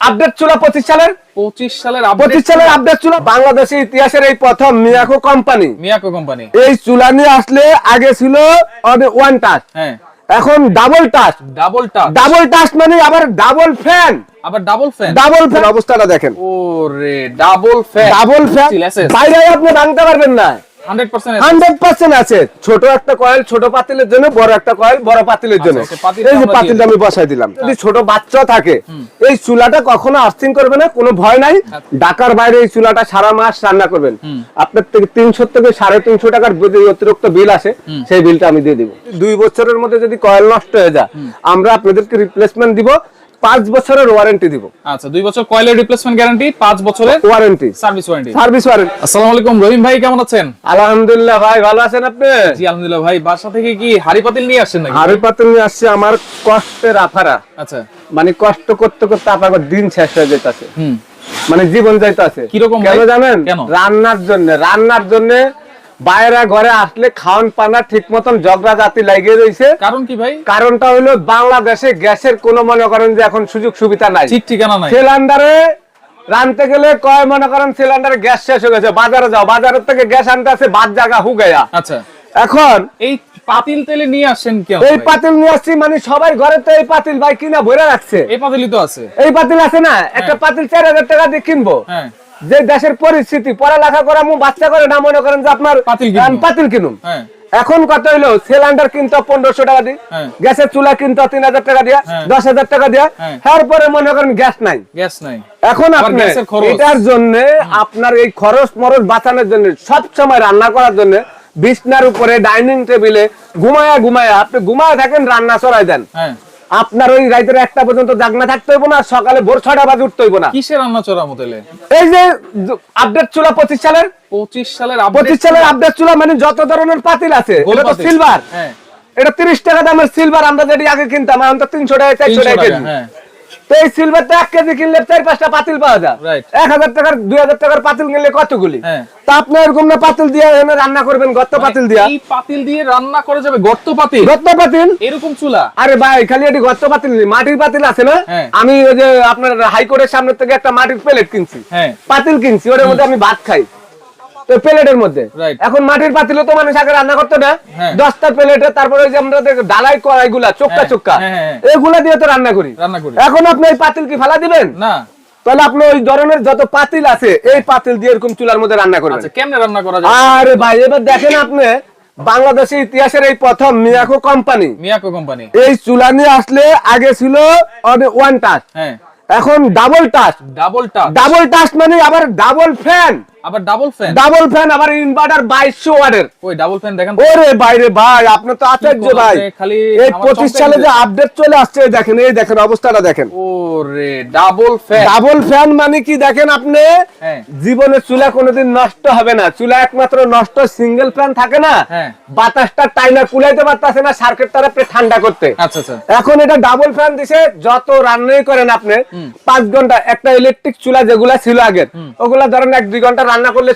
Update চুলা পঁচিশ সালের? পঁচিশ সালের পঁচিশ সালের আপডেট চুলা বাংলাদেশের ইতিহাসের এই প্রথম মিয়াকো কোম্পানি মিয়াকো কোম্পানি এই চুলা নিয়ে আসলে আগে ছিল ওয়ান টাচ হ্যাঁ। এখন double touch double touch double touch মানে আবার ডাবল ফ্যান আবার ডাবল ফ্যান ডাবল ফ্যান অবস্থাটা দেখেন? ওরে ডাবল ফ্যান ডাবল ফ্যান বাইরে আপনি ভাঙতে পারবেন না। 100% আছে। ছোট একটা কয়েল ছোট পাতিলের জন্য বড় একটা কয়েল বড় পাতিলের জন্য। আচ্ছা, এই যে পাতিলটা আমি বসাই দিলাম। যদি ছোট বাচ্চা থাকে এই চুলাটা কখনো আর্থিং করবে না কোনো ভয় নাই। ঢাকার বাইরে এই চুলাটা সারা মাস রান্না করবেন। আপনার থেকে তিনশো থেকে সাড়ে তিনশো টাকার অতিরিক্ত বিল আসে সেই বিলটা আমি দিয়ে দিব। দুই বছরের মধ্যে যদি কয়েল নষ্ট হয়ে যায় আমরা আপনাদেরকে রিপ্লেসমেন্ট দিব। পাঁচ বছরের ওয়ারেন্টি দিব। আচ্ছা দুই বছর কয়েলের রিপ্লেসমেন্ট গ্যারান্টি পাঁচ বছরের warranty service warranty service warranty আসসালামু আলাইকুম রহিম ভাই কেমন আছেন? আলহামদুলিল্লাহ ভাই ভালো আছেন আপনি? জি আলহামদুলিল্লাহ ভাই বাসা থেকে কি হাড়ি পাতিল নিয়ে আসছেন নাকি? হাড়ি পাতিল নিয়ে আসছে আমার কষ্টের আফারা। আচ্ছা। মানে কষ্ট করতে করতে আপনার দিন শেষ হয়ে যেতেছে হুম। মানে জীবন যাইতেছে। কীরকম কেন জানেন? রান্নার জন্য রান্নার জন্য বাইরে ঘরে আসলে খাওয়ান পানা ঠিক মতন ঝগড়া জাতি লাগিয়ে রয়েছে কারণ কি ভাই? কারণটা হলো বাংলাদেশে গ্যাসের কোনো মনে করেন যে এখন সুযোগ সুবিধা নাই। ঠিক ঠিকানা নাই। সিলিন্ডারে রানতে গেলে কয় মনে করেন সিলিন্ডারে গ্যাস শেষ হয়ে গেছে। বাজারে যাও বাজারের থেকে গ্যাস আনতে আছে বাদ জায়গা হুগাইয়া। আচ্ছা। এখন এই পাতিল তেলে নিয়ে আসছেন কেন এই পাতিল নিয়ে আসছি মানে সবাই ঘরে তো এই পাতিল ভাই কিনা ভরে রাখছে। এই পাতিলই তো আছে। এই পাতিল আছে না? একটা পাতিল চার হাজার টাকা দিয়ে কিনবো। হ্যাঁ। যে দেশের পরিস্থিতি পড়ালেখা করা মু বাচ্চা করে না মনে করেন যে আপনার পাতিল কিনুম। হ্যাঁ। এখন কত হইল সিলিন্ডার কিনতে পনেরোশো টাকা দিয়ে হ্যাঁ। গ্যাসের চুলা কিনতে তিন হাজার টাকা দিয়া হ্যাঁ। দশ হাজার টাকা দিয়া। তারপরে মনে করেন গ্যাস নাই। গ্যাস নাই। এখন আপনি এটার জন্য আপনার এই খরচ মরচ বাঁচানোর জন্য সব সময় রান্না করার জন্য বিছনার উপরে ডাইনিং টেবিলে ঘুমায়া ঘুমায়া আপনি ঘুমায় থাকেন রান্না চড়াই দেন। আপনার ওই রাইতের একটা পর্যন্ত জাগনা থাকতে হইব না সকালে ভোর ছটা বাজে উঠতে হইব না। কিসের রান্না চড়া মোতেলে? এই যে আপডেট চুলা পঁচিশ সালের। পঁচিশ সালের পঁচিশ সালের আপডেট চুলা মানে যত ধরনের পাতিল আছে ওটা তো সিলভার হ্যাঁ। এটা তিরিশ টাকা দামের সিলভার আমরা যেটি আগে কিনতাম এখন তো তিনশো টাকা চারশো 300 টাকা হ্যাঁ। তো এই সিলভারটা এক কেজি কিনলে চার পাঁচটা পাতিল পাওয়া যায়। এক হাজার টাকার দুই হাজার টাকার পাতিল কিনলে কতগুলি? হ্যাঁ। তা আপনি এরকম না পাতিল দিয়ে এনে রান্না করবেন গত্ত পাতিল দিয়া। এই পাতিল দিয়ে রান্না করে যাবে গর্ত পাতিল? গত্ত পাতিল? এরকম চুলা? আরে ভাই খালি এটি গত্ত পাতিল মাটির পাতিল আছে না? হ্যাঁ। আমি ওই যে আপনার হাইকোর্টের সামনে থেকে একটা মাটির প্লেট কিনছি। হ্যাঁ। পাতিল কিনছি ওটার মধ্যে আমি ভাত খাই। তো প্লেটের মধ্যে। এখন মাটির পাতিলে তো মানুষ আগে রান্না করতো না। হ্যাঁ। দশটা প্লেটে তারপরে ওই যে আমরা ডালাই কড়াই গুলা চোক্কা হ্যাঁ, চোক্কা হ্যাঁ। এগুলা দিয়ে তো রান্না করি। এখন আপনি এই পাতিল কি ফেলা দিবেন? না। তাহলে আপনি ওই ধরনের যত পাতিল আছে এই পাতিল দিয়ে এরকম চুলার মধ্যে রান্না করবেন। আচ্ছা কেমনে রান্না করা যায়? আরে ভাই এবার দেখেন আপনি বাংলাদেশের ইতিহাসের এই প্রথম মিয়াকো কোম্পানি। মিয়াকো কোম্পানি। এই চুলা নিয়ে আসলে আগে ছিল ওয়ান টাচ এখন double touch double touch double touch মানে আবার ডাবল ফ্যান আবার ডাবল ফ্যান ডাবল ফ্যান আবার ইনভার্টার বাইশশো ওয়াটের। ওই ডাবল ফ্যান দেখেন ওরে বাইরে ভাই আপনি তো ভাই। খালি এই আমার পঁচিশ চমকে সালে যে আপডেট চলে আসছে দেখেন এই দেখেন অবস্থাটা দেখেন। ওরে ডাবল ফ্যান ডাবল ফ্যান মানে কি দেখেন আপনি? হ্যাঁ। জীবনে চুলা কোনোদিন নষ্ট হবে না। চুলা একমাত্র নষ্ট সিঙ্গেল ফ্যান থাকে না। হ্যাঁ। বাতাসটা টাইনা কুলাইতে পারতেছে না সার্কিটটা আপনি ঠান্ডা করতে। আচ্ছা আচ্ছা। এখন এটা ডাবল ফ্যান দিছে যত রান্নাই করেন আপনি পাঁচ ঘণ্টা একটা ইলেকট্রিক চুলা যেগুলা ছিল আগে ওগুলা ধরেন এক দুই ঘণ্টা রান্না করলে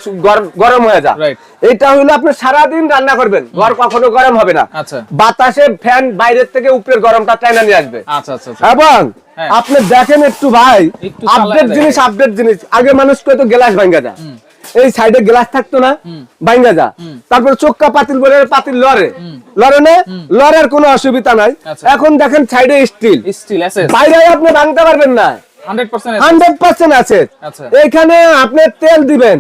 গরম হয়ে যায়। এটা হলো আপনি সারাদিন রান্না করবেন। ঘর কখনো গরম হবে না। আচ্ছা। বাতাসে ফ্যান বাইরের থেকে উপরের গরমটা টাইনা নিয়ে আসবে। আচ্ছা আচ্ছা। এবং হ্যাঁ। আপনি দেখেন একটু ভাই আপডেট জিনিস আপডেট জিনিস। আগে মানুষ কয়তো গ্লাস ভাঙ্গা যা এই সাইডে গ্লাস থাকতো না ভাঙ্গা যা তারপর চোক্কা পাতিল বলে পাতিল লড়ে। লড়ে না লড়ার কোনো অসুবিধা নাই। এখন দেখেন সাইডে স্টিল স্টিল এসএস বাইরে আপনি ভাঙতে পারবেন না। 100% হান্ড্রেড পার্সেন্ট আছে। আচ্ছা। এখানে আপনি তেল দিবেন।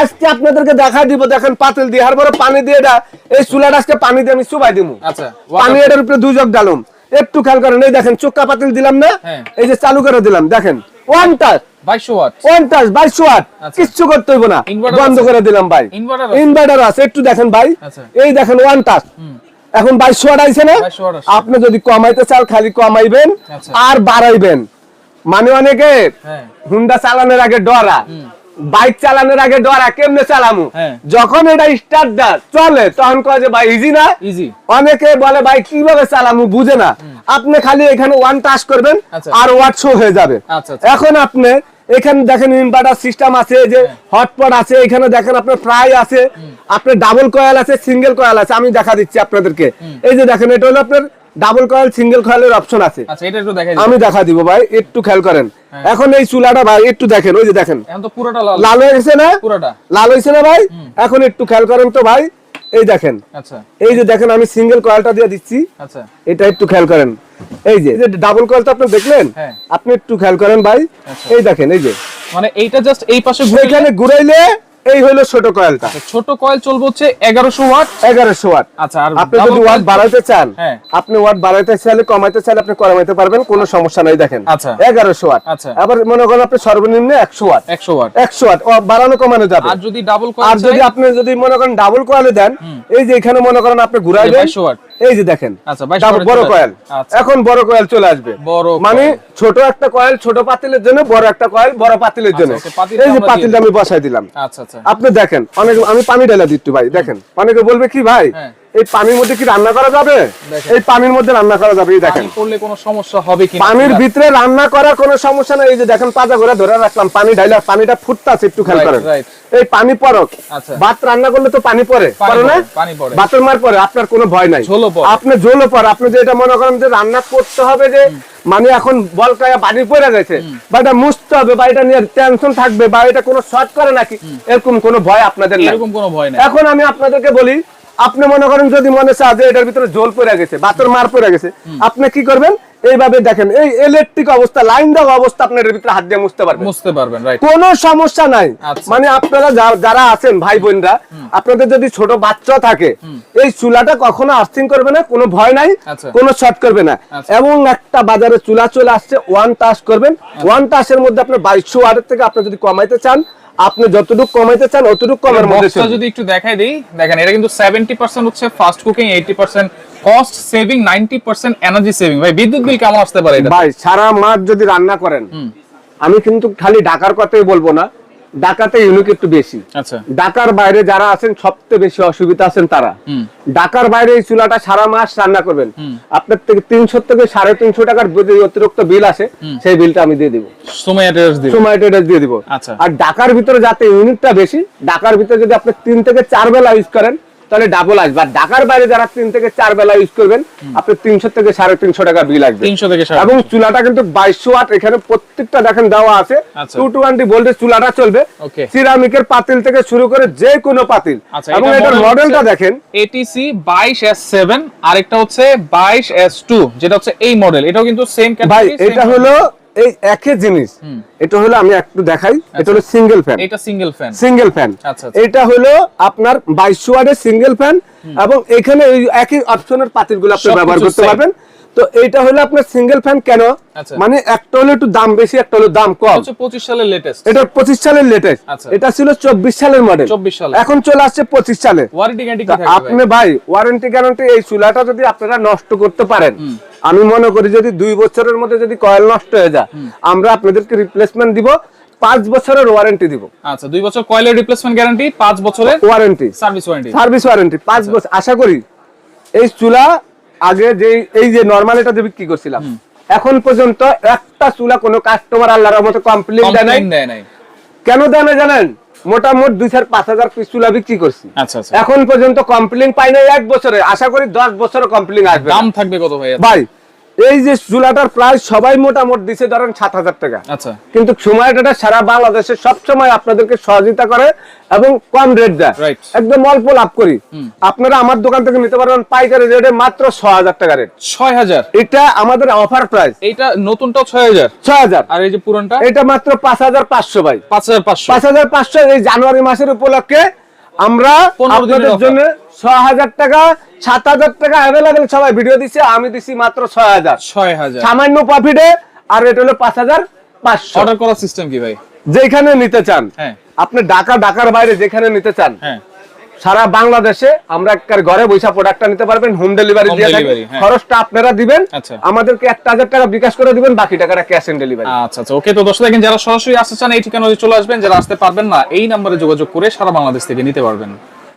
আজকে আপনাদেরকে দেখা দিব দেখেন পাতিল দিয়ে আর বড় পানি দিয়ে দা এই চুলাটা আজকে পানি দিয়ে আমি চুবাই দিব আচ্ছা পানি এটার উপরে দুই জগ ডালুম একটু খেয়াল করেন এই দেখেন চোক্কা পাতিল দিলাম না হ্যাঁ। এই যে চালু করে দিলাম দেখেন। One touch 2200 watt. One touch বাইশশো ওয়াট। আচ্ছা। কিচ্ছু করতে হইব না। বন্ধ করে দিলাম ভাই? ইনভার্টার আছে। একটু দেখেন ভাই। এই দেখেন ওয়ান টাচ এখন বাইশশো ওয়াট আইছে না? 2200 ওয়াট আছে। আপনি যদি কমাইতে চান খালি কমাইবেন। আর বাড়াইবেন। মানে অনেকে হ্যাঁ। হুন্ডা চালানোর আগে ডরা। বাইক চালানোর আগে ডরা কেমনে চালামু? হ্যাঁ। যখন এটা স্টার্ট দা চলে তখন কয় যে ভাই ইজি না? ইজি অনেকে বলে ভাই কীভাবে চালামু? বুঝে না। আপনি খালি এখানে ওয়ান টাচ করবেন আচ্ছা। আর ওয়াট শো হয়ে যাবে। আচ্ছা, আচ্ছা। এখন আপনি এখানে দেখেন ইনভার্টার সিস্টেম আছে যে হটপট আছে এখানে দেখেন আপনার ফ্রাই আছে। আপনার ডাবল কয়েল আছে সিঙ্গেল কয়েল আছে। আমি দেখা দিচ্ছি আপনাদেরকে। এই যে দেখেন এটা হলো আপনার ডাবল কয়েল সিঙ্গেল কয়েলের অপশন আছে। আচ্ছা এটা একটু দেখাই আমি দেখা দিব ভাই একটু খেয়াল করেন। এখন এই চুলাটা ভাই একটু দেখেন ওই যে দেখেন। এখন তো পুরোটা লাল। লাল হয়ে গেছে না? পুরোটা। লাল হয়েছে না ভাই? এখন একটু খেয়াল করেন তো ভাই এই দেখেন। আচ্ছা। এই যে দেখেন আমি সিঙ্গেল কয়েলটা দিয়ে দিচ্ছি। আচ্ছা। এটা একটু খেয়াল করেন। এই যে ডাবল কয়েল তো আপনি দেখলেন? হ্যাঁ। আপনি একটু খেয়াল করেন ভাই। এই দেখেন এই যে। মানে এইটা জাস্ট এই পাশে ঘুরে ঘুরাইলে এই হলো ছোট কয়েলটা। ছোট কয়েল চলবে হচ্ছে এগারোশো ওয়াট। এগারোশো ওয়াট। আচ্ছা আর আপনি যদি ওয়াট বাড়াইতে চান হ্যাঁ। আপনি ওয়াট বাড়াইতে চাইলে কমাইতে চাইলে আপনি কমাইতে পারবেন কোনো সমস্যা নাই দেখেন। আচ্ছা। এগারোশো ওয়াট। আচ্ছা। আবার মনে করেন আপনি সর্বনিম্ন একশো ওয়াট। একশো ওয়াট। একশো ওয়াট। বাড়ানো কমানো যাবে। আর যদি ডাবল আর যদি আপনি যদি মনে করেন ডাবল কয়েলে দেন এই যে এখানে মনে করেন আপনি ঘুরাই দেন 2200 ওয়াট। এই যে দেখেন আচ্ছা, 2200 ডাবল- ওয়াটে বড় কয়েল। আচ্ছা। এখন বড় কয়েল চলে আসবে। মানে ছোট একটা কয়েল ছোট পাতিলের জন্য বড় একটা কয়েল বড় পাতিলের জন্য। আচ্ছা, এই যে পাতিলটা আমি বসাই দিলাম। আচ্ছা আচ্ছা। আপনি দেখেন অনেক আমি পানি ডালা দিচ্ছি ভাই দেখেন। অনেকে বলবে কি ভাই হ্যাঁ। এই পানির মধ্যে কি রান্না করা যাবে? এই পানির মধ্যে রান্না করা যাবে এই দেখেন। পড়লে কোনো সমস্যা হবে কি পানির ভিতরে রান্না করার কোনো সমস্যা নাই। এই যে দেখেন পাজা করে ধরে রাখলাম পানি ঢাইলা পানিটা ফুটতাছে একটু খেয়াল করেন। এই পানি পরক আচ্ছা। ভাত রান্না করলে তো পানি পড়ে। পানি পড়ে না। ভাতের মার পরে আপনার কোনো ভয় নাই। আপনি ঝোলও পরে আপনি যে এটা মনে করেন যে রান্না করতে হবে যে মানে এখন বলকায় পানি পড়ে গেছে বা এটা মুছতে হবে বা এটা নিয়ে টেনশন থাকবে বা এটা কোনো শর্ট করে নাকি এরকম কোনো ভয় আপনাদের নাই। এরকম কোনো ভয় নাই। এখন আমি আপনাদেরকে বলি আপনি মনে করেন যদি মনে চায় যে এটার ভিতরে জল পড়ে গেছে বাতর মার পড়ে গেছে আপনি কি করবেন? এইভাবে দেখেন এই ইলেকট্রিক অবস্থা লাইন দেওয়া অবস্থা আপনার এর ভিতরে হাত দিয়ে মুছতে পারবেন। বুঝতে পারবেন রাইট কোনো সমস্যা নাই। আচ্ছা। মানে আপনারা যারা আছেন ভাই বোনরা আপনাদের যদি ছোট বাচ্চা থাকে এই চুলাটা কখনো আর্থিং করবে না কোনো ভয় নাই আচ্ছা। কোনো শর্ট করবে না। আচ্ছা। এবং একটা বাজারে চুলা চলে আসছে ওয়ান টাচ করবেন। ওয়ান টাচের মধ্যে আপনার বাইশশো ওয়াটের থেকে আপনি যদি কমাইতে চান আপনি যতটুকু কমাইতে চান অতটুকু কমের মধ্যে যদি একটু দেখাই দিই দেখেন এটা কিন্তু 70% হচ্ছে fast cooking 80% cost saving 90% energy saving ভাই বিদ্যুৎ বিল কেমন আসতে পারে এটা? ভাই সারা মাস যদি রান্না করেন আমি কিন্তু খালি ঢাকার কথাই বলব না। ঢাকাতে ইউনিক একটু বেশি। আচ্ছা। ঢাকার বাইরে যারা আছেন সবচেয়ে বেশি অসুবিধা আছেন তারা। ডাকার ঢাকার বাইরে এই চুলাটা সারা মাস রান্না করবেন। আপনার থেকে তিনশো থেকে সাড়ে তিনশো টাকার যদি অতিরিক্ত বিল আসে সেই বিলটা আমি দিয়ে দিব। সময় দিয়ে দিব। আচ্ছা। আর ঢাকার ভিতরে যাতে ইউনিটটা বেশি ঢাকার ভিতরে যদি আপনি তিন থেকে চার বেলা ইউজ করেন তাহলে ডাবল আসবে। আর ঢাকার বাইরে যারা তিন থেকে চার বেলা ইউজ করবেন আপনি তিনশো থেকে সাড়ে তিনশো টাকা বিল আসবে। 300 থেকে এবং চুলাটা কিন্তু বাইশশো ওয়াট এখানে প্রত্যেকটা দেখেন দেওয়া আছে। টু টোয়েন্টি ভোল্টের চুলাটা চলবে। সিরামিকের পাতিল থেকে শুরু করে যে কোনো পাতিল। আচ্ছা এবং এটা এটার মডেলটা দেখেন। ATC 22S7 আরেকটা হচ্ছে 22S2 যেটা হচ্ছে এই মডেল এটাও কিন্তু সেম ভাই এটা হলো এই একই জিনিস। এটা হলো আমি একটু দেখাই এটা হলো সিঙ্গেল ফ্যান এটা সিঙ্গেল ফ্যান সিঙ্গেল ফ্যান আচ্ছা, আচ্ছা। এটা হলো আপনার বাইশশো ওয়াটের সিঙ্গেল ফ্যান এবং এখানে এই একই অপশনের পাতিলগুলো আপনি ব্যবহার করতে পারবেন। তো এইটা হলো আপনার সিঙ্গেল ফ্যান কেন? আচ্ছা। মানে একটা হলো একটু দাম বেশি একটা হলো দাম কম। 25 সালের লেটেস্ট এটা পঁচিশ সালের লেটেস্ট আচ্ছা। এটা ছিল চব্বিশ সালের মডেল 24 সালে। এখন চলে আসছে পঁচিশ সালে? আপনি ভাই? ওয়ারেন্টি গ্যারান্টি এই চুলাটা যদি আপনারা নষ্ট করতে পারেন আমি মনে করি যদি দুই বছরের মধ্যে যদি কয়েল নষ্ট হয়ে যায় আমরা আপনাদেরকে রিপ্লেসমেন্ট দিব পাঁচ বছরের ওয়ারেন্টি দিব। আচ্ছা দুই বছর কয়েলের রিপ্লেসমেন্ট গ্যারান্টি 5 বছরের warranty service warranty service warranty পাঁচ বছর আশা করি এই চুলা আগে যে এই যে নর্মাল এটা যে বিক্রি করছিলাম এখন পর্যন্ত একটা চুলা কোনো কাস্টমার আল্লাহর মতো কমপ্লেন দেয় নাই। কেন দেয় না জানেন? মোটামুটি দুই চার পাঁচ হাজার পিস চুলা বিক্রি করছি। আচ্ছা আচ্ছা। এখন পর্যন্ত কমপ্লেন পাই নাই এক বছরে। আশা করি দশ বছর কমপ্লেন আসবে দাম থাকবে কত ভাই ভাই এই যে চুলাটার প্রায় সবাই মোটামুটি দিছে ধরেন সাত হাজার টাকা। আচ্ছা। কিন্তু সময়টা সারা বাংলাদেশে সব সময় আপনাদেরকে সহযোগিতা করে এবং কম রেট দেয়। একদম অল্প লাভ করি। আপনারা আমার দোকান থেকে নিতে পারবেন পাইকারি রেটে মাত্র ছ হাজার টাকা রেট 6000 এটা আমাদের অফার প্রাইস এইটা নতুনটাও 6000 ছ হাজার। আর এই যে পুরানটা? এটা মাত্র পাঁচ হাজার পাঁচশো ভাই। 5500 পাঁচ হাজার পাঁচশো এই জানুয়ারি মাসের উপলক্ষে আমরা আপনাদের জন্য ছয় হাজার টাকা সাত হাজার টাকা অ্যাভেলেবেল সবাই ভিডিও দিচ্ছে আমি দিচ্ছি মাত্র ছয় হাজার। 6000 সামান্য প্রফিটে আর এটা হলো পাঁচ হাজার পাঁচশো। অর্ডার করার সিস্টেম কি ভাই? যেখানে নিতে চান। হ্যাঁ। আপনি ঢাকা ঢাকার বাইরে যেখানে নিতে চান হ্যাঁ। সারা বাংলাদেশে আমরা একবার ঘরে বৈশা প্রোডাক্টটা নিতে পারবেন হোম ডেলিভারি দিয়ে থাকি হ্যাঁ। খরচটা আপনারা দিবেন। আচ্ছা। আমাদেরকে একটা হাজার টাকা বিকাশ করে দিবেন বাকি টাকাটা ক্যাশ অন ডেলিভারি আচ্ছা আচ্ছা। ওকে তো দর্শক দেখেন যারা সরাসরি আসতে চান এই ঠিকানায় চলে আসবেন। যারা আসতে পারবেন না এই নম্বরে যোগাযোগ করে সারা বাংলাদেশ থেকে নিতে পারবেন।